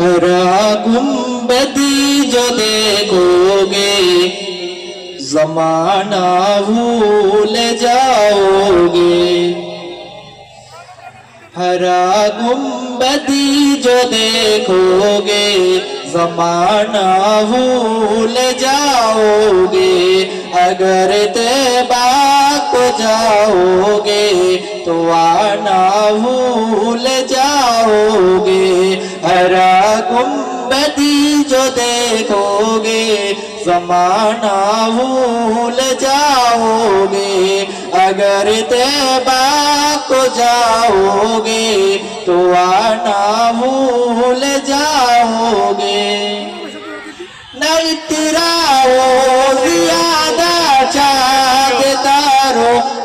ہرا گنبدی جو دیکھو گے، زمانہ بھول جاؤ گے۔ ہرا گنبدی جو دیکھو گے، زمانہ بھول جاؤ گے۔ اگر تیبہ آپ جاؤ گے تو آنا بھول جاؤ گے ہرا گنبدی جو دیکھو گے زمانہ بھول جاؤ گے اگر تیبا کو جاؤ گے تو آنا بھول جاؤ گے نرتراؤ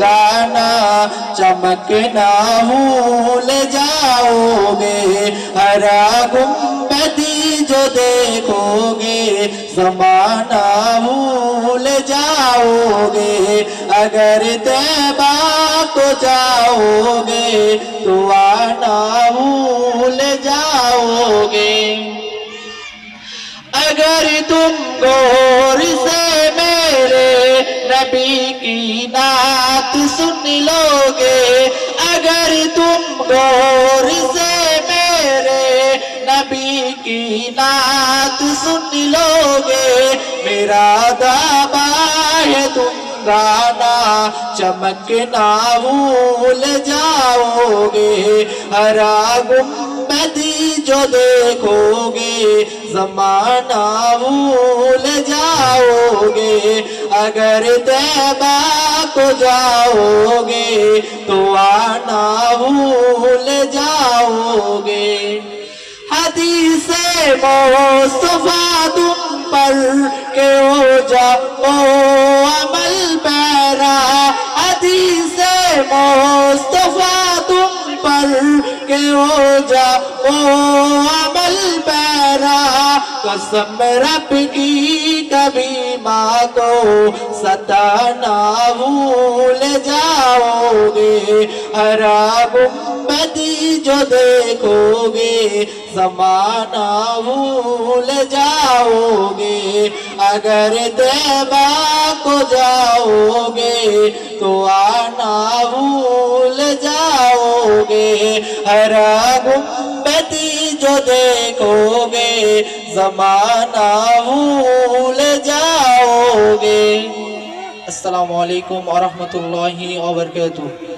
گانا چمکنا بھول جاؤ گے ہرا گنبدی جو دیکھو گے زمانہ بھول جاؤ گے اگر تیبہ کو جاؤ گے تو آنا بھول جاؤ گے اگر تم گور سے نبی کی نات سن لو گے اگر تم گور سے میرے نبی کی نات سن لو گے میرا دابا ہے تم گانا چمکنا بھول جاؤ گے ہرا گمبد جو دیکھو گے، زمانہ بھول جاؤ گے اگر تیبہ کو جاؤ گے تو آنا بھول جاؤ گے حدیث مصطفیٰ تم پر کہ ہو جاؤ عمل پیرا۔ حدیث مصطفیٰ تم پر کہ ہو جاؤ عمل پیرا۔ قسم رب کی کبھی ماں کو ستا نہ بھول جاؤ گے ہرا گمبدی جو دیکھو گے زمانہ بھول جاؤ گے اگر دیبا کو جاؤ گے تو آنا بھول جاؤ گے ہرا گمبدی جو دیکھو گے زمانہ بھول جاؤ گے۔ السلام علیکم ورحمۃ اللہ وبرکاتہ۔